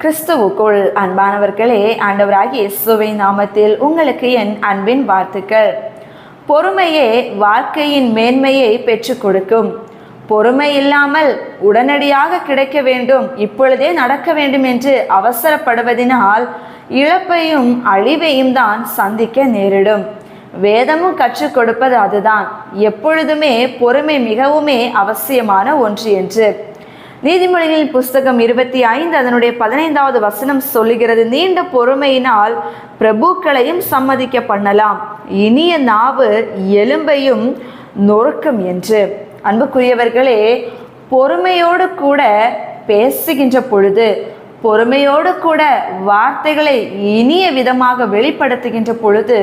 கிறிஸ்துவுக்குள் அன்பானவர்களே ஆண்டவராகிய இயேசுவின் நாமத்தில் உங்களுக்கு என் அன்பின் வாழ்த்துக்கள். பொறுமையே வாழ்க்கையின் மேன்மையை பெற்றுக் கொடுக்கும். பொறுமை இல்லாமல் உடனடியாக கிடைக்க வேண்டும் இப்பொழுதே நடக்க வேண்டும் என்று அவசரப்படுவதினால் இழப்பையும் அழிவையும் தான் சந்திக்க நேரிடும். வேதமும் கற்றுக் கொடுப்பது அதுதான். எப்பொழுதுமே பொறுமை மிகவுமே அவசியமான ஒன்று என்று. நீதிமொழிகளின் புஸ்தகம் இருபத்தி ஐந்து அதனுடைய பதினைந்தாவது வசனம் சொல்லுகிறது நீண்ட பொறுமையினால் பிரபுக்களையும் சம்மதிக்க பண்ணலாம். இனிய நாவு எலும்பையும் நொறுக்கும் என்று. அன்புக்குரியவர்களே பொறுமையோடு கூட பேசுகின்ற பொழுது பொறுமையோடு கூட வார்த்தைகளை இனிய விதமாக வெளிப்படுத்துகின்ற பொழுது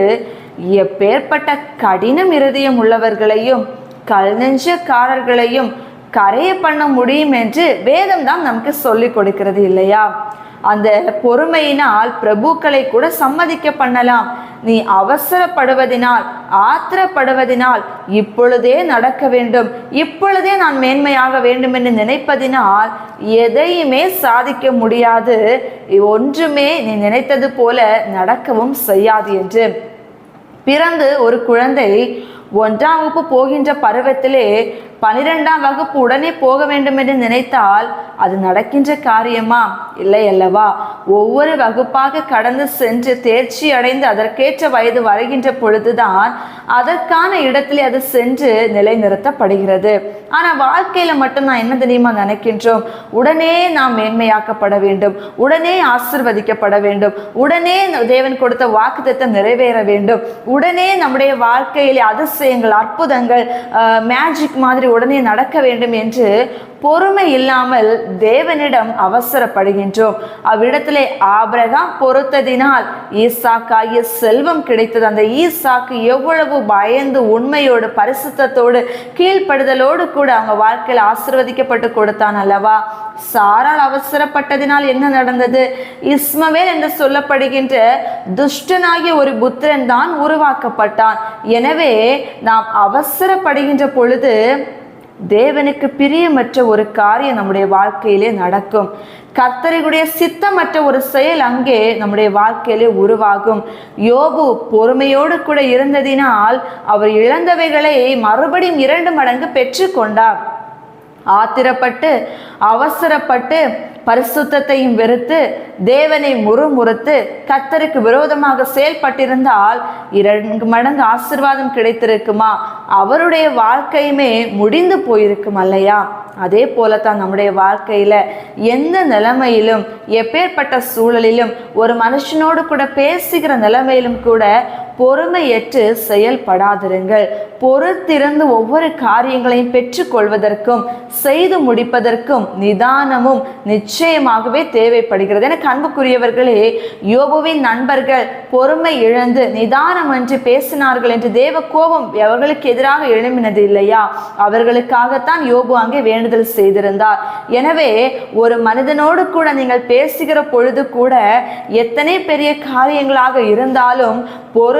எப்பேற்பட்ட கடினம் இருதயம் உள்ளவர்களையும் கல் நெஞ்சக்காரர்களையும் கரைய பண்ண முடியும் என்று வேதம் தான் நமக்கு சொல்லிக் கொடுக்கிறது இல்லையா? அந்த பொறுமையினால் பிரபுக்களை கூட சம்மதிக்க பண்ணலாம். நீ அவசரப்படுவதினால் ஆத்திரப்படுவதினால் இப்பொழுதே நடக்க வேண்டும். இப்பொழுதே நான் மேன்மையாக வேண்டும் என்று நினைப்பதினால் எதையுமே சாதிக்க முடியாது. ஒன்றுமே நீ நினைத்தது போல நடக்கவும் செய்யாது என்று. பிறந்து ஒரு குழந்தை ஒன்றாம் வகுப்பு போகின்ற பருவத்திலே பனிரெண்டாம் வகுப்பு உடனே போக வேண்டும் என்று நினைத்தால் அது நடக்கின்ற காரியமா? இல்லை அல்லவா? ஒவ்வொரு வகுப்பாக கடந்து சென்று தேர்ச்சி அடைந்து அதற்கேற்ற வயது வருகின்ற பொழுதுதான் அதற்கான இடத்திலே அது சென்று நிலைநிறுத்தப்படுகிறது. ஆனால் வாழ்க்கையில மட்டும் நான் என்ன தெரியுமா நினைக்கின்றோம்? உடனே நாம் மேன்மையாக்கப்பட வேண்டும். உடனே ஆசிர்வதிக்கப்பட வேண்டும். உடனே தேவன் கொடுத்த வாக்குத்தத்தம் நிறைவேற வேண்டும். உடனே நம்முடைய வாழ்க்கையிலே அதிசயங்கள் அற்புதங்கள் மேஜிக் மாதிரி உடனே நடக்க வேண்டும் என்று பொறுமை இல்லாமல் தேவனிடம் அவசரப்படுகின்றோம். அவ்விடத்திலே ஆபிரகாம் பொறுத்ததினால் ஈசாக்காகிய செல்வம் கிடைத்தது. அந்த ஈசாக்கு எவ்வளவு பயந்து உண்மையோடு பரிசுத்தத்தோடு கீழ்ப்படுதலோடு கூட அவங்க வாழ்க்கையில் ஆசிர்வதிக்கப்பட்டு கொடுத்தான் அல்லவா? சாரால் அவசரப்பட்டதினால் என்ன நடந்தது? இஸ்மவேல் என்று சொல்லப்படுகின்ற துஷ்டனாகிய ஒரு புத்திரன் தான் உருவாக்கப்பட்டான். எனவே நாம் அவசரப்படுகின்ற பொழுது தேவனுக்கு பிரியமற்ற ஒரு காரியம் நம்முடைய வாழ்க்கையிலே நடக்கும். கர்த்தரினுடைய சித்தமற்ற ஒரு செயல் அங்கே நம்முடைய வாழ்க்கையிலே உருவாகும். யோபு பொறுமையோடு கூட இருந்ததினால் அவர் இழந்தவைகளை மறுபடியும் இரண்டு மடங்கு பெற்றுக்கொண்டார். ஆத்திரப்பட்டு அவசரப்பட்டு பரிசுத்தையும் வெறுத்து தேவனை முறுமுறுத்து கத்தருக்கு விரோதமாக செயல்பட்டிருந்தால் இரண்டு மடங்கு ஆசிர்வாதம் கிடைத்திருக்குமா? அவருடைய வாழ்க்கையுமே முடிந்து போயிருக்கும் அல்லையா? அதே போலத்தான் நம்முடைய வாழ்க்கையில எந்த நிலைமையிலும் எப்பேற்பட்ட சூழலிலும் ஒரு மனுஷனோடு கூட பேசுகிற நிலைமையிலும் கூட பொறுமையற்று செயல்படாதிருங்கள். பொறுத்திருந்து ஒவ்வொரு காரியங்களையும் பெற்றுக்கொள்வதற்கும் செய்து முடிப்பதற்கும் நிதானமும் நிச்சயமாகவே தேவைப்படுகிறது. எனக்கு அன்புக்குரியவர்களே யோபுவின் நண்பர்கள் பொறுமை இழந்து நிதானம் என்று பேசினார்கள் என்று தேவ கோபம் அவர்களுக்கு எதிராக எழும்பினது இல்லையா? அவர்களுக்காகத்தான் யோபு அங்கே வேண்டுதல் செய்திருந்தார். எனவே ஒரு மனிதனோடு கூட நீங்கள் பேசுகிற பொழுது கூட எத்தனை பெரிய காரியங்களாக இருந்தாலும்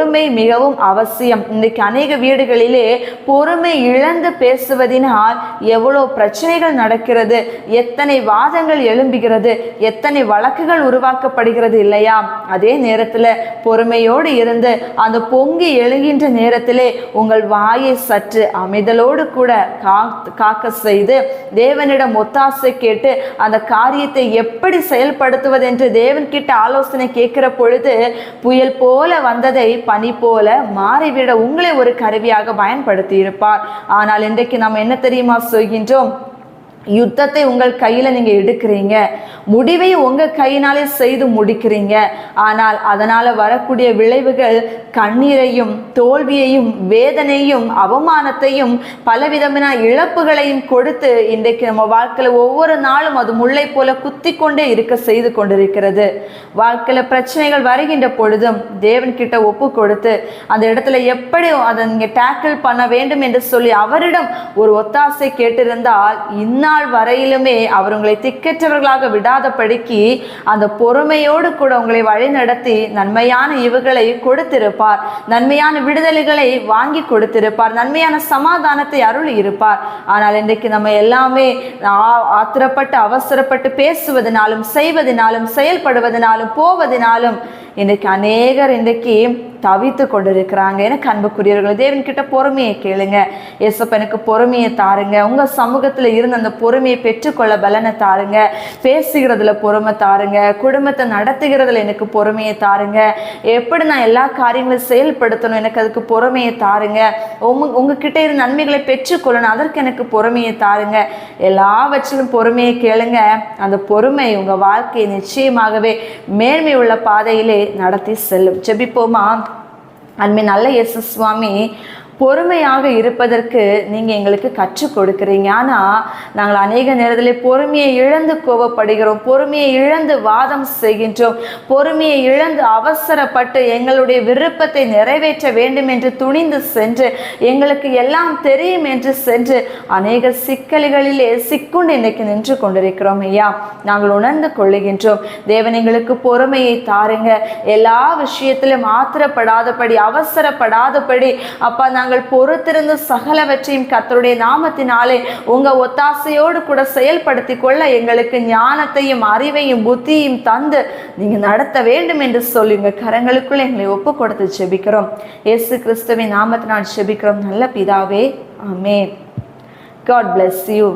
பொறுமை மிகவும் அவசியம். இன்றைக்கு அநேக வீடுகளிலே பொறுமை இழந்து பேசுவதினால் எவ்வளோ பிரச்சனைகள் நடக்கிறது எத்தனை வாதங்கள் எழும்புகிறது எத்தனை வழக்குகள் உருவாக்கப்படுகிறது இல்லையா? அதே நேரத்தில் பொறுமையோடு இருந்து அந்த பொங்கி எழுகின்ற நேரத்திலே உங்கள் வாயை சற்று அமைதலோடு கூட காக்க செய்து தேவனிடம் ஒத்தாசை கேட்டு அந்த காரியத்தை எப்படி செயல்படுத்துவது என்று தேவன் கிட்ட ஆலோசனை கேட்கிற பொழுது புயல் போல வந்ததை பனி போல மாறிவிட உங்களை ஒரு கருவியாக பயன்படுத்தி இருப்பார் ஆனால் இன்றைக்கு நாம் என்ன தெரியுமா சொல்கின்றோம்? யுத்தத்தை உங்கள் கையில் நீங்கள் எடுக்கிறீங்க. முடிவை உங்கள் கையினாலே செய்து முடிக்கிறீங்க. ஆனால் அதனால் வரக்கூடிய விளைவுகள் கண்ணீரையும் தோல்வியையும் வேதனையும் அவமானத்தையும் பலவிதமான இழப்புகளையும் கொடுத்து இன்றைக்கு நம்ம வாழ்க்கையில் ஒவ்வொரு நாளும் அது முல்லை போல குத்தி கொண்டே இருக்க செய்து கொண்டிருக்கிறது. வாழ்க்கையில் பிரச்சனைகள் வருகின்ற பொழுதும் தேவன் கிட்ட ஒப்பு கொடுத்து அந்த இடத்துல எப்படி அதை நீங்கள் டேக்கிள் பண்ண வேண்டும் என்று சொல்லி அவரிடம் ஒரு ஒத்தாசை கேட்டிருந்தால் இன்னும் நாள் வரையிலுமே அவர் உங்களை திக்கற்றவர்களாக விடாதபடிக்கு அந்த பொறுமையோடு கூட உங்களை வழிநடத்தி நன்மையான இவுகளை கொடுத்திருப்பார். நன்மையான விடுதலைகளை வாங்கி கொடுத்திருப்பார். நன்மையான சமாதானத்தை அருள் இருப்பார் ஆனால் இன்றைக்கு நம்ம எல்லாமே ஆ- ஆத்திரப்பட்டு அவசரப்பட்டு பேசுவதனாலும் செய்வதனாலும் செயல்படுவதனாலும் போவதனாலும் இன்றைக்கு அநேகர் இன்றைக்கு தவித்து கொண்டிருக்கிறாங்க. எனக்கு அன்புக்குரியவர்கள் தேவன்கிட்ட பொறுமையை கேளுங்க. எசப்ப எனக்கு பொறுமையை தாருங்க. உங்க சமூகத்தில் இருந்து அந்த பொறுமையை பெற்றுக்கொள்ள பலனை தாருங்க. பேசுகிறதுல பொறுமை தாருங்க. குடும்பத்தை நடத்துகிறதுல எனக்கு பொறுமையை தாருங்க. எப்படி நான் எல்லா காரியங்களும் செயல்படுத்தணும் எனக்கு அதுக்கு பொறுமையை தாருங்க. உங்க உங்ககிட்ட இருந்து நன்மைகளை பெற்றுக்கொள்ளணும் அதற்கு எனக்கு பொறுமையை தாருங்க. எல்லாவற்றிலும் பொறுமையை கேளுங்க. அந்த பொறுமை உங்க வாழ்க்கையை நிச்சயமாகவே மேன்மை உள்ள பாதையிலே நடத்தி செல்லும். ஜெபிப்போமா? அன்பின் நல்ல இயேசு சுவாமி பொறுமையாக இருப்பதற்கு நீங்கள் எங்களுக்கு கற்றுக் கொடுக்குறீங்க. ஆனால் நாங்கள் அநேக நேரத்தில் பொறுமையை இழந்து கோபப்படுகிறோம் பொறுமையை இழந்து வாதம் செய்கின்றோம் பொறுமையை இழந்து அவசரப்பட்டு எங்களுடைய விருப்பத்தை நிறைவேற்ற வேண்டும் என்று துணிந்து சென்று எங்களுக்கு எல்லாம் தெரியும் என்று சென்று அநேக சிக்கல்களிலே சிக்குண்டு இன்னைக்கு நின்று கொண்டிருக்கிறோம் ஐயா. நாங்கள் உணர்ந்து கொள்ளுகின்றோம் தேவன் எங்களுக்கு பொறுமையை தாருங்க. எல்லா விஷயத்திலும் ஆத்திரப்படாதபடி அவசரப்படாதபடி அப்பா நாங்கள் நாங்கள் பொறுத்திருந்து சகலவற்றையும் கத்தருடைய நாமத்தினாலே உங்க ஒத்தாசையோடு கூட செயல்படுத்தி கொள்ள எங்களுக்கு ஞானத்தையும் அறிவையும் புத்தியும் தந்து நீங்க நடத்த வேண்டும் என்று சொல்லி உங்க கரங்களுக்குள்ள எங்களை ஒப்பு கொடுத்து செபிக்கிறோம் இயேசு கிறிஸ்துவின் நாமத்தினால் செபிக்கிறோம் நல்ல பிதாவே ஆமே காட் பிளஸ் யூ